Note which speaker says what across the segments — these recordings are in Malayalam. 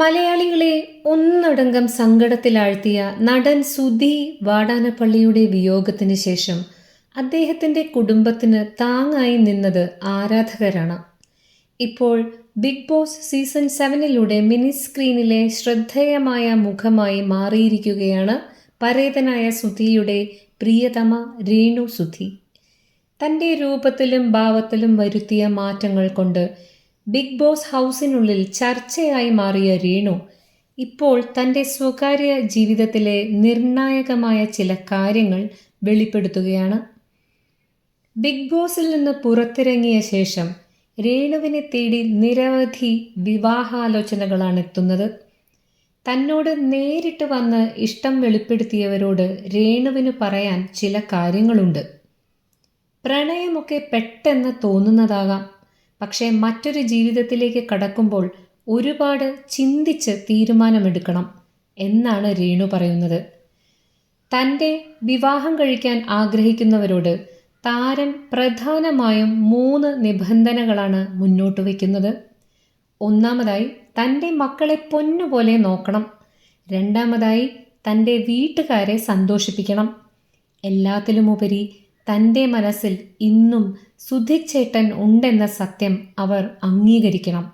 Speaker 1: മലയാളികളെ ഒന്നടങ്കം സങ്കടത്തിലാഴ്ത്തിയ നടൻ സുധി വാടാനപ്പള്ളിയുടെ വിയോഗത്തിന് ശേഷം അദ്ദേഹത്തിന്റെ കുടുംബത്തിന് താങ്ങായി നിന്നത് ആരാധകരാണ്. ഇപ്പോൾ ബിഗ് ബോസ് സീസൺ സെവനിലൂടെ മിനി സ്ക്രീനിലെ ശ്രദ്ധേയമായ മുഖമായി മാറിയിരിക്കുകയാണ് പരേതനായ സുധിയുടെ പ്രിയതമ രേണു സുധി. തന്റെ രൂപത്തിലും ഭാവത്തിലും വരുത്തിയ മാറ്റങ്ങൾ കൊണ്ട് ബിഗ് ബോസ് ഹൗസിനുള്ളിൽ ചർച്ചയായി മാറിയ രേണു ഇപ്പോൾ തന്റെ സ്വകാര്യ ജീവിതത്തിലെ നിർണായകമായ ചില കാര്യങ്ങൾ വെളിപ്പെടുത്തുകയാണ്. ബിഗ് ബോസിൽ നിന്ന് പുറത്തിറങ്ങിയ ശേഷം രേണുവിനെ തേടി നിരവധി വിവാഹാലോചനകളാണ് എത്തുന്നത്. തന്നോട് നേരിട്ട് വന്ന് ഇഷ്ടം വെളിപ്പെടുത്തിയവരോട് രേണുവിന് പറയാൻ ചില കാര്യങ്ങളുണ്ട്. പ്രണയമൊക്കെ പെട്ടെന്ന് തോന്നുന്നതാകാം. പക്ഷേ മറ്റൊരു ജീവിതത്തിലേക്ക് കടക്കുമ്പോൾ ഒരുപാട് ചിന്തിച്ച് തീരുമാനമെടുക്കണം എന്നാണ് രേണു പറയുന്നത്. തന്റെ വിവാഹം കഴിക്കാൻ ആഗ്രഹിക്കുന്നവരോട് താരം പ്രധാനമായും മൂന്ന് നിബന്ധനകളാണ് മുന്നോട്ട് വയ്ക്കുന്നത്. ഒന്നാമതായി തന്റെ മക്കളെ പൊന്നുപോലെ നോക്കണം. രണ്ടാമതായി തന്റെ വീട്ടുകാരെ സന്തോഷിപ്പിക്കണം. എല്ലാത്തിലുമുപരി തന്റെ മനസ്സിൽ ഇന്നും സുധിച്ചേട്ടൻ ഉണ്ടെന്ന സത്യം അവർ അംഗീകരിക്കണം.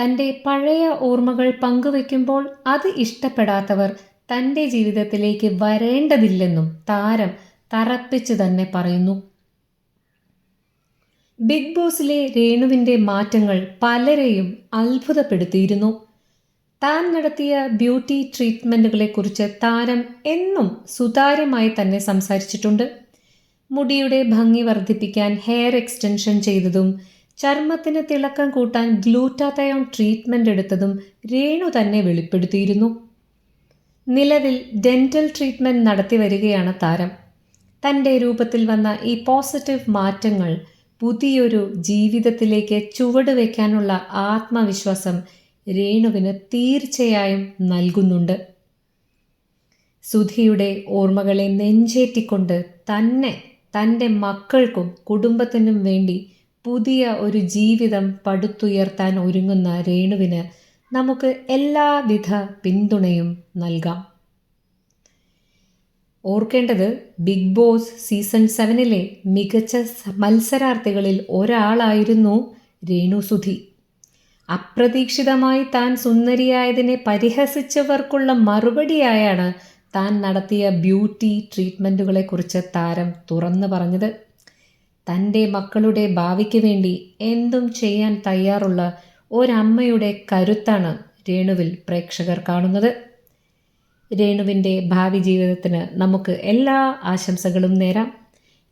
Speaker 1: തന്റെ പഴയ ഓർമ്മകൾ പങ്കുവെക്കുമ്പോൾ അത് ഇഷ്ടപ്പെടാത്തവർ തന്റെ ജീവിതത്തിലേക്ക് വരേണ്ടതില്ലെന്നും താരം തറപ്പിച്ചു തന്നെ പറയുന്നു. ബിഗ് ബോസിലെ രേണുവിന്റെ മാറ്റങ്ങൾ പലരെയും അത്ഭുതപ്പെടുത്തിയിരുന്നു. താൻ നടത്തിയ ബ്യൂട്ടി ട്രീറ്റ്മെന്റുകളെക്കുറിച്ച് താരം എന്നും സുതാര്യമായി തന്നെ സംസാരിച്ചിട്ടുണ്ട്. മുടിയുടെ ഭംഗി വർദ്ധിപ്പിക്കാൻ ഹെയർ എക്സ്റ്റൻഷൻ ചെയ്തതും ചർമ്മത്തിന് തിളക്കം കൂട്ടാൻ ഗ്ലൂറ്റാതയോൺ ട്രീറ്റ്മെന്റ് എടുത്തതും രേണു തന്നെ വെളിപ്പെടുത്തിയിരുന്നു. നിലവിൽ ഡെന്റൽ ട്രീറ്റ്മെന്റ് നടത്തി വരികയാണ് താരം. തന്റെ രൂപത്തിൽ വന്ന ഈ പോസിറ്റീവ് മാറ്റങ്ങൾ പുതിയൊരു ജീവിതത്തിലേക്ക് ചുവട് വയ്ക്കാനുള്ള ആത്മവിശ്വാസം രേണുവിന് തീർച്ചയായും നൽകുന്നുണ്ട്. സുധിയുടെ ഓർമ്മകളെ നെഞ്ചേറ്റിക്കൊണ്ട് തന്നെ തന്റെ മക്കൾക്കും കുടുംബത്തിനും വേണ്ടി പുതിയ ഒരു ജീവിതം പടുത്തുയർത്താൻ ഒരുങ്ങുന്ന രേണുവിന് നമുക്ക് എല്ലാവിധ പിന്തുണയും നൽകാം. ഓർക്കേണ്ടത് ബിഗ് ബോസ് സീസൺ സെവനിലെ മികച്ച മത്സരാർത്ഥികളിൽ ഒരാളായിരുന്നു രേണു സുധി. അപ്രതീക്ഷിതമായി താൻ സുന്ദരിയായതിനെ പരിഹസിച്ചവർക്കുള്ള മറുപടിയായാണ് താൻ നടത്തിയ ബ്യൂട്ടി ട്രീറ്റ്മെന്റുകളെക്കുറിച്ച് താരം തുറന്നു പറഞ്ഞത് തന്റെ മക്കളുടെ ഭാവിക്ക് വേണ്ടി എന്തും ചെയ്യാൻ തയ്യാറുള്ള ഒരമ്മയുടെ കരുത്താണ് രേണുവിൽ പ്രേക്ഷകർ കാണുന്നത്. രേണുവിന്റെ ഭാവി ജീവിതത്തിന് നമുക്ക് എല്ലാ ആശംസകളും നേരാം.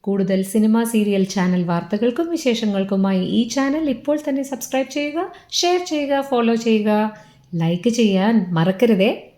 Speaker 1: കൂടുതൽ സിനിമ സീരിയൽ ചാനൽ വാർത്തകൾക്കും വിശേഷങ്ങൾക്കുമായി ഈ ചാനൽ ഇപ്പോൾ തന്നെ സബ്സ്ക്രൈബ് ചെയ്യുക ഷെയർ ചെയ്യുക ഫോളോ ചെയ്യുക ലൈക്ക് ചെയ്യാൻ മറക്കരുതേ.